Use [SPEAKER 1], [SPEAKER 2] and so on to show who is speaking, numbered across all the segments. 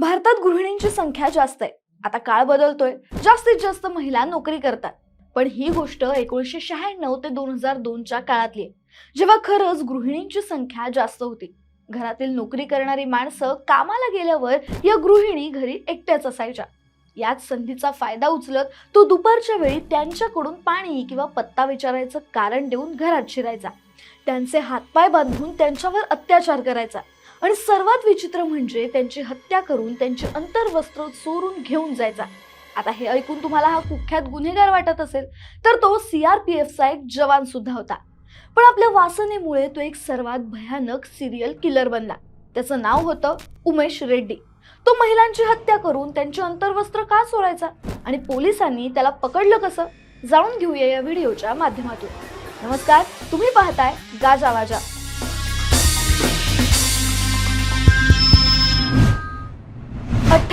[SPEAKER 1] भारतात गृहिणींची संख्या जास्त आहे. आता काळ बदलतोय. जास्तीत जास्त महिला नोकरी करतात. पण ही गोष्ट एकोणीसशे शहाण्णव ते दोन हजार दोनच्या काळातली आहे. जेव्हा खरंच गृहिणींची संख्या जास्त होती. घरातील नोकरी करणारी माणसं कामाला गेल्यावर या गृहिणी घरी एकट्याच असायच्या. याच संधीचा फायदा उचलत तो दुपारच्या वेळी त्यांच्याकडून पाणी किंवा पत्ता विचारायचं कारण देऊन घरात शिरायचा. त्यांचे हातपाय बांधून त्यांच्यावर अत्याचार करायचा. आणि सर्वात विचित्र म्हणजे त्यांची हत्या करून त्यांची अंतर्वस्त्र चोरून घेऊन जायचा. आता हे ऐकून तुम्हाला हा कुख्यात गुन्हेगार वाटत असेल तर तो सीआरपीएफचा एक जवान सुद्धा होता. पण आपल्या वासनेमुळे तो एक सर्वात भयानक सिरियल किलर बनला. त्याचं नाव होतं उमेश रेड्डी. तो महिलांची हत्या करून त्यांचे अंतर्वस्त्र का चोरायचा आणि पोलिसांनी त्याला पकडलं कसं? जाणून घेऊया या व्हिडिओच्या माध्यमातून. नमस्कार तुम्ही पाहताय गाजा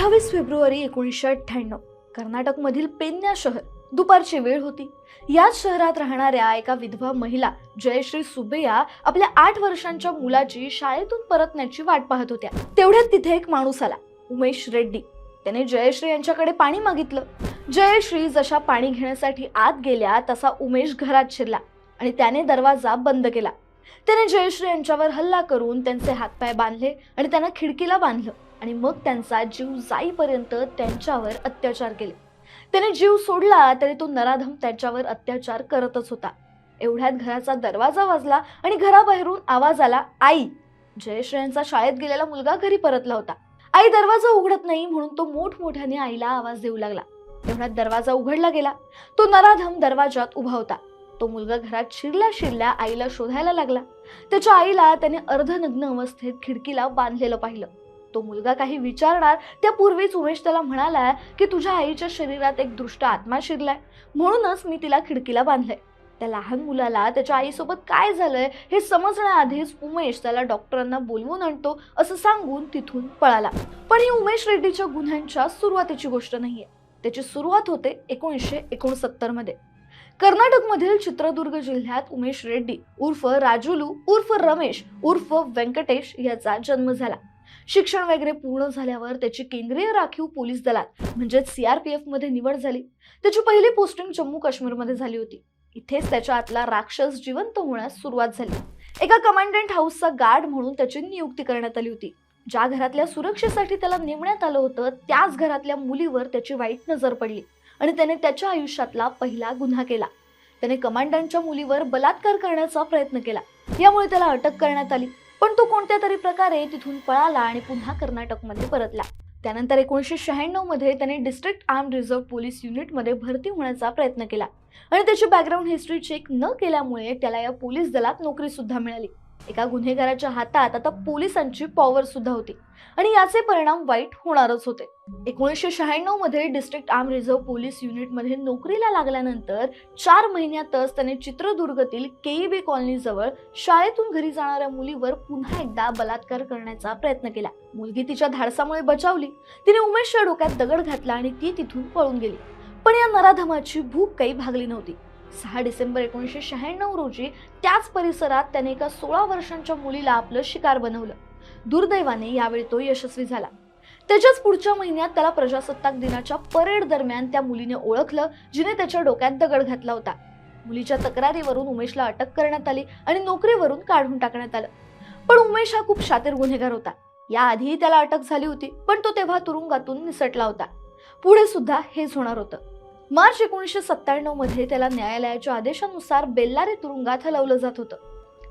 [SPEAKER 1] अठ्ठावीस फेब्रुवारी एकोणीसशे अठ्ठ्याण्णव. कर्नाटकमधील पेन्या शहर दुपारची वेळ होती. याच शहरात राहणाऱ्या एका विधवा महिला जयश्री सुबेया आपल्या आठ वर्षांच्या मुलाची शाळेतून परतण्याची वाट पाहत होत्या. तेवढ्यात तिथे एक माणूस आला उमेश रेड्डी. त्याने जयश्री यांच्याकडे पाणी मागितलं. जयश्री जशा पाणी घेण्यासाठी आत गेल्या तसा उमेश घरात शिरला आणि त्याने दरवाजा बंद केला. त्याने जयश्री यांच्यावर हल्ला करून त्यांचे हातपाय बांधले आणि त्यांना खिडकीला बांधलं. आणि मग त्यांचा जीव जाईपर्यंत त्यांच्यावर अत्याचार केले. त्याने जीव सोडला तरी तो नराधम त्यांच्यावर अत्याचार करतच होता. एवढ्यात घराचा दरवाजा वाजला आणि घराबाहेरून आवाज आला आई! जयश्री यांचा शाळेत गेलेला मुलगा घरी परतला होता. आई दरवाजा उघडत नाही म्हणून तो मोठमोठ्याने आईला आवाज देऊ लागला. एवढ्यात दरवाजा उघडला गेला. तो नराधम दरवाजात उभा होता. तो मुलगा घरात शिरल्या शिरल्या आईला शोधायला लागला. त्याच्या आईला त्याने अर्धनग्न अवस्थेत खिडकीला बांधलेलं पाहिलं. तो मुलगा काही विचारणार त्यापूर्वीच उमेश त्याला म्हणाला की तुझ्या आईच्या शरीरात एक दृष्ट आत्मा शिरलाय. म्हणूनच मी तिला खिडकीला बांधलंय. त्या लहान मुलाला त्याच्या आईसोबत काय झालंय हे समजण्याआधीच उमेश त्याला डॉक्टरांना बोलवून आणतो असं सांगून तिथून पळाला. पण ही उमेश रेड्डीच्या गुन्ह्यांच्या सुरुवातीची गोष्ट नाहीये. त्याची सुरुवात होते एकोणीसशे एकोणसत्तरमध्ये कर्नाटकमधील चित्रदुर्ग जिल्ह्यात उमेश रेड्डी उर्फ राजुलू उर्फ रमेश उर्फ व्यंकटेश याचा जन्म झाला. शिक्षण वगैरे पूर्ण झाल्यावर त्याची केंद्रीय राखीव पोलीस दलात म्हणजेच सीआरपीएफमध्ये निवड झाली. त्याची पहिली पोस्टिंग जम्मू काश्मीरमध्ये झाली होती. इथेच त्याच्या आतला राक्षस जिवंत होण्यास सुरुवात झाली. एका कमांडंट हाऊसचा गार्ड म्हणून त्याची नियुक्ती करण्यात आली होती. ज्या घरातल्या सुरक्षेसाठी त्याला नेमण्यात आलं होतं त्याच घरातल्या मुलीवर त्याची वाईट नजर पडली आणि त्याने त्याच्या आयुष्यातला पहिला गुन्हा केला. त्याने कमांडंटच्या मुलीवर बलात्कार करण्याचा प्रयत्न केला. यामुळे त्याला अटक करण्यात आली. पण तो कोणत्या तरी प्रकारे तिथून पळाला आणि पुन्हा कर्नाटकमध्ये परतला. त्यानंतर एकोणीसशे शहाण्णवमध्ये त्याने डिस्ट्रिक्ट आर्म रिझर्व्ह पोलीस युनिटमध्ये भरती होण्याचा प्रयत्न केला. आणि त्याची बॅकग्राऊंड हिस्ट्री चेक न केल्यामुळे त्याला या पोलीस दलात नोकरीसुद्धा मिळाली. एका गुन्हेगाराच्या हातात आता पोलिसांची पॉवर सुद्धा होती. आणि याचे परिणाम वाईट होणारच होते. एकोणीसशे शहाण्णवमध्ये डिस्ट्रिक्ट आर्म रिझर्व्ह पोलीस युनिटमध्ये नोकरीला लागल्यानंतर चार महिन्यातच त्याने चित्रदुर्गतील केईबी कॉलनी जवळ शाळेतून घरी जाणाऱ्या मुलीवर पुन्हा एकदा बलात्कार करण्याचा प्रयत्न केला. मुलगी तिच्या धाडसामुळे बचावली. तिने उमेशच्या डोक्यात दगड घातला आणि ती तिथून पळून गेली. पण या नराधमाची भूक काही भागली नव्हती. सहा डिसेंबर एकोणीसशे शहाण्णव रोजी त्याच परिसरात त्याने एका सोळा वर्षांच्या मुलीला आपलं शिकार बनवलं. दुर्दैवाने यावेळी तो यशस्वी झाला. त्याच्याच पुढच्या महिन्यात त्याला प्रजासत्ताक दिनाच्या परेड दरम्यान त्या मुलीने ओळखलं जिने त्याच्या डोक्यात दगड घातला होता. मुलीच्या तक्रारीवरून उमेशला अटक करण्यात आली आणि नोकरीवरून काढून टाकण्यात आलं. पण उमेश हा खूप शातीर गुन्हेगार होता. याआधीही त्याला अटक झाली होती पण तो तेव्हा तुरुंगातून निसटला होता. पुढे सुद्धा हेच होणार होतं. मार्च एकोणीसशे सत्त्याण्णवमध्ये त्याला न्यायालयाच्या आदेशानुसार बेल्लारी तुरुंगात हलवलं जात होतं.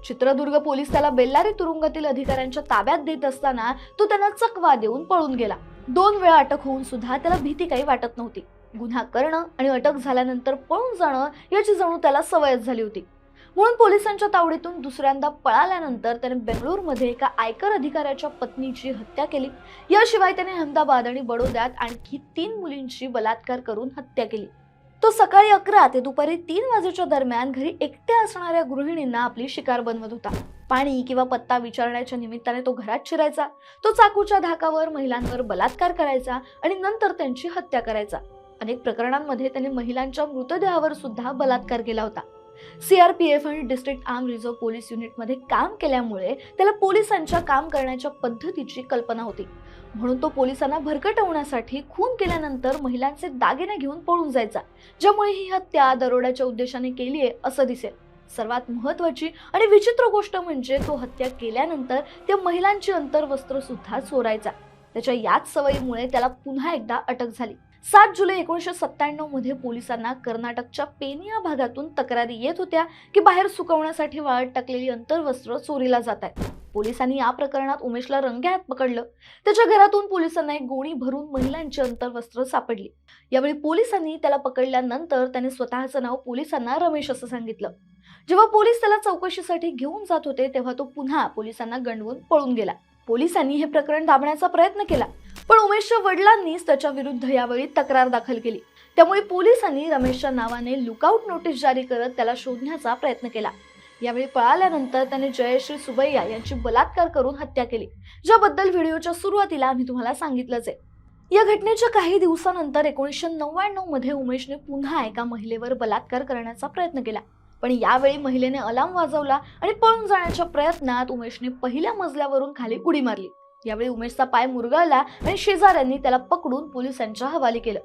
[SPEAKER 1] चित्रदुर्ग पोलीस त्याला बेल्लारी तुरुंगातील अधिकाऱ्यांच्या ताब्यात देत असताना तो त्यांना चकवा देऊन पळून गेला. दोन वेळा अटक होऊन सुद्धा त्याला भीती काही वाटत नव्हती. गुन्हा करणं आणि अटक झाल्यानंतर पळून जाणं याची जणू त्याला सवयच झाली होती. म्हणून पोलिसांच्या तावडीतून दुसऱ्यांदा पळाल्यानंतर त्याने बेंगळुरूमध्ये एका आयकर अधिकाऱ्याच्या पत्नीची हत्या केली. याशिवाय त्याने अहमदाबाद आणि बडोद्यात आणखी तीन मुलींची बलात्कार करून हत्या केली. तो सकाळी अकरा ते दुपारी तीन वाजेच्या दरम्यान घरी एकट्या असणाऱ्या गृहिणींना आपली शिकार बनवत होता. पाणी किंवा पत्ता विचारण्याच्या निमित्ताने तो घरात शिरायचा. तो चाकूच्या धाकावर महिलांवर बलात्कार करायचा आणि नंतर त्यांची हत्या करायचा. अनेक प्रकरणांमध्ये त्याने महिलांच्या मृतदेहावर सुद्धा बलात्कार केला होता. सीआरपीएफ आणि डिस्ट्रिक्ट आर्म रिझर्व्ह पोलीस युनिटमध्ये काम केल्यामुळे त्याला पोलिसांच्या काम करण्याच्या पद्धतीची कल्पना होती. म्हणून तो पोलिसांना भरकटवण्यासाठी खून केल्यानंतर महिलांचे दागिने घेऊन पळून जायचा ज्यामुळे ही हत्या दरोड्याच्या उद्देशाने केली आहे असं दिसेल. सर्वात महत्वाची आणि विचित्र गोष्ट म्हणजे तो हत्या केल्यानंतर त्या महिलांची अंतर्वस्त्र सुद्धा चोरायचा. त्याच्या याच सवयीमुळे त्याला पुन्हा एकदा अटक झाली. सात जुलै एकोणीसशे सत्त्याण्णवमध्ये पोलिसांना कर्नाटकच्या पेनिया भागातून तक्रारी येत होत्या की बाहेर सुकवण्यासाठी वाळत टाकलेली अंतर्वस्त्र चोरीला जात आहेत. पोलिसांनी या प्रकरणात उमेशला रंग्यात पकडलं. त्याच्या घरातून पोलिसांना एक गोणी भरून महिलांची अंतर्वस्त्र सापडली. यावेळी पोलिसांनी त्याला पकडल्यानंतर त्याने स्वतःचं नाव पोलिसांना रमेश असं सांगितलं. जेव्हा पोलीस त्याला चौकशीसाठी घेऊन जात होते तेव्हा तो पुन्हा पोलिसांना गंडवून पळून गेला. पोलिसांनी हे प्रकरण दाबण्याचा प्रयत्न केला. पण उमेशच्या वडिलांनीच त्याच्या विरुद्ध यावेळी तक्रार दाखल केली. त्यामुळे पोलिसांनी रमेशच्या नावाने लुकआउट नोटीस जारी करत त्याला शोधण्याचा प्रयत्न केला. यावेळी पळाल्यानंतर त्याने जयश्री सुबैया यांची बलात्कार करून हत्या केली ज्याबद्दल व्हिडिओच्या सुरुवातीला आम्ही तुम्हाला सांगितलंच आहे. या घटनेच्या काही दिवसानंतर एकोणीसशे नव्याण्णवमध्ये उमेशने पुन्हा एका महिलेवर बलात्कार करण्याचा प्रयत्न केला. पण यावेळी महिलेने अलार्म वाजवला आणि पळून जाण्याच्या प्रयत्नात उमेशने पहिल्या मजल्यावरून खाली उडी मारली. यावेळी उमेशचा पाय मुरगळला आणि शेजाऱ्यांनी त्याला पकडून पोलिसांच्या हवाली केलं.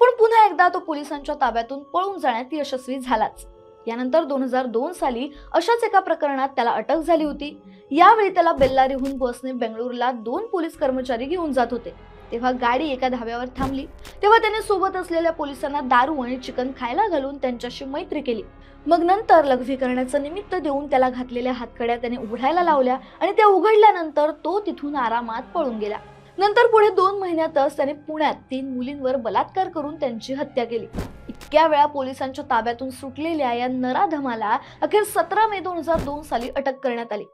[SPEAKER 1] पण पुन्हा एकदा तो पोलिसांच्या ताब्यातून पळून जाण्यात यशस्वी झालाच. यानंतर दोन हजार दोन साली अशाच एका प्रकरणात त्याला अटक झाली होती. यावेळी त्याला बेल्लारीहून बसने बेंगळुरूला दोन पोलीस कर्मचारी घेऊन जात होते. तेव्हा गाडी एका धाब्यावर थांबली. तेव्हा त्याने सोबत असलेल्या पोलिसांना दारू आणि चिकन खायला घालून त्यांच्याशी मैत्री केली. मग नंतर लघवी करण्याचं निमित्त देऊन त्याला घातलेल्या हातकड्या त्याने उघडायला लावल्या आणि त्या उघडल्यानंतर तो तिथून आरामात पळून गेला. नंतर पुढे दोन महिन्यातच त्याने पुण्यात तीन मुलींवर बलात्कार करून त्यांची हत्या केली. इतक्या वेळा पोलिसांच्या ताब्यातून सुटलेल्या या नराधमाला अखेर सतरा मे दोन हजार दोन साली अटक करण्यात आली.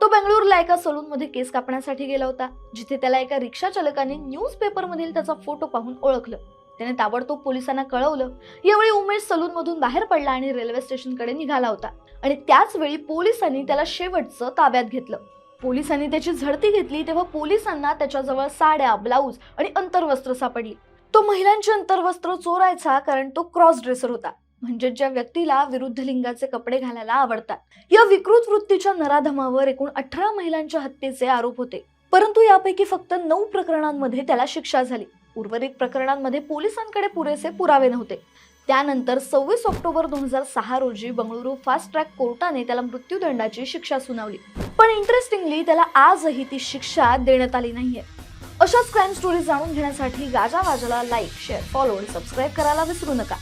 [SPEAKER 1] तो बेंगळुरूला एका सलूनमध्ये केस कापण्यासाठी गेला होता जिथे त्याला एका रिक्षा चालकाने न्यूज त्याचा फोटो पाहून ओळखलं. त्याने ताबडतोब पोलिसांना कळवलं. यावेळी उमेश सलून मधून बाहेर पडला आणि रेल्वे स्टेशनकडे निघाला होता. आणि त्याच वेळी पोलिसांनी त्याला शेवटचं ताब्यात घेतलं. पोलिसांनी त्याची झडती घेतली तेव्हा पोलिसांना त्याच्याजवळ साड्या ब्लाऊज आणि अंतर्वस्त्र सापडली. तो महिलांचे अंतर्वस्त्र चोरायचा कारण तो क्रॉस ड्रेसर होता. म्हणजे ज्या व्यक्तीला विरुद्ध लिंगाचे कपडे घालायला आवडतात. या विकृत वृत्तीच्या नराधमावर एकूण अठरा महिलांच्या हत्येचे आरोप होते. परंतु यापैकी फक्त नऊ प्रकरणांमध्ये त्याला शिक्षा झाली. उर्वरित प्रकरणांमध्ये पोलिसांकडे पुरेसे पुरावे नव्हते. त्यानंतर सव्वीस ऑक्टोबर दोन हजार सहा रोजी बंगळुरू फास्ट ट्रॅक कोर्टाने त्याला मृत्यूदंडाची शिक्षा सुनावली. पण इंटरेस्टिंगली त्याला आजही ती शिक्षा देण्यात आली नाहीये. अशाच क्राईम स्टोरीज जाणून घेण्यासाठी गाजा वाजाला लाईक शेअर फॉलो आणि सबस्क्राईब करायला विसरू नका.